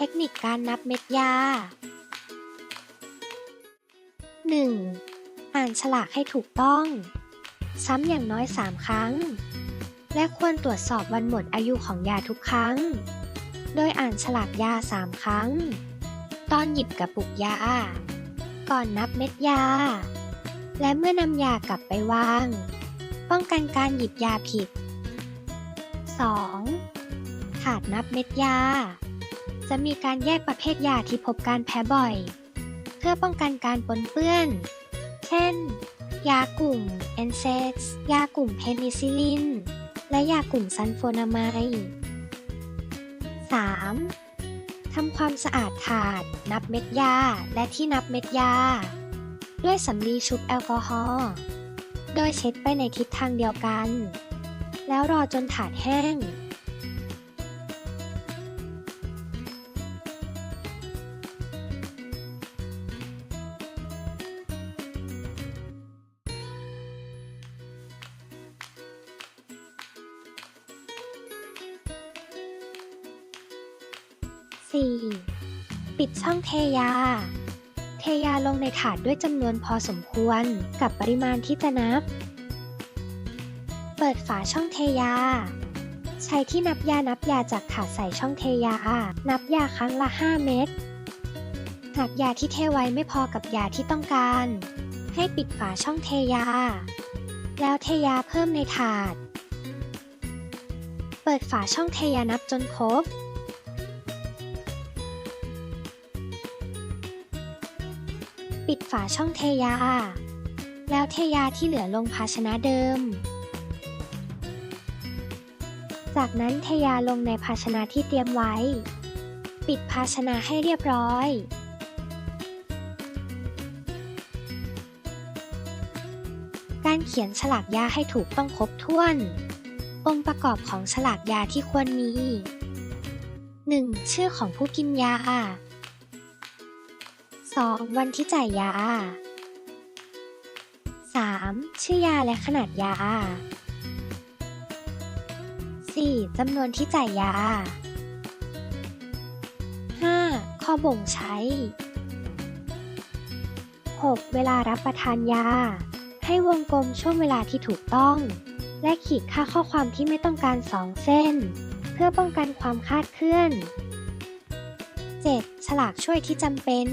เทคนิคการนับเม็ดยา 1. อ่านฉลากให้ถูกต้อง ซ้ำอย่างน้อย 3 ครั้ง และควรตรวจสอบวันหมดอายุของยาทุกครั้ง โดยอ่านฉลากยา 3 ครั้ง ตอนหยิบกระปุกยา ก่อนนับเม็ดยา และเมื่อนำยากลับไปวาง ป้องกันการหยิบยาผิด 2. ถาดนับเม็ดยา จะมีการแยกประเภทยาที่พบการแพ้บ่อย เพื่อป้องกันการปนเปื้อน เช่น ยากลุ่ม n s a i d s ยากลุ่มเพนิซิลิน และยากลุ่มซัลโฟนามาย 3. ทำความสะอาดถาด นับเม็ดยา และที่นับเม็ดยา ด้วยสำลีชุบแอลกอฮอล์โดยเช็ดไปในทิศทางเดียวกัน แล้วรอจนถาดแห้ง 4. ปิดช่องเทยา เทยาลงในถาดด้วยจำนวนพอสมควรกับปริมาณที่จะนับ เปิดฝาช่องเทยา ใช้ที่นับยานับยาจากถาดใส่ช่องเทยา นับยาครั้งละ 5 เม็ด หากยาที่เทไว้ไม่พอกับยาที่ต้องการ ให้ปิดฝาช่องเทยา แล้วเทยาเพิ่มในถาด เปิดฝาช่องเทยานับจนครบ ปิดฝาช่องเทยา แล้วเทยาที่เหลือลงภาชนะเดิม จากนั้นเทยาลงในภาชนะที่เตรียมไว้ ปิดภาชนะให้เรียบร้อยการเขียนฉลากยาให้ถูกต้องครบถ้วน องค์ประกอบของฉลากยาที่ควรมี 1. ชื่อของผู้กินยา 2. วันที่จ่ายยา 3. ชื่อยาและขนาดยา 4. จำนวนที่จ่ายยา 5. ข้อบ่งใช้ 6. เวลารับประทานยา ให้วงกลมช่วงเวลาที่ถูกต้อง และขีดค่าข้อความที่ไม่ต้องการ2เส้น เพื่อป้องกันความคาดเคลื่อน 7. ฉลากช่วยที่จำเป็น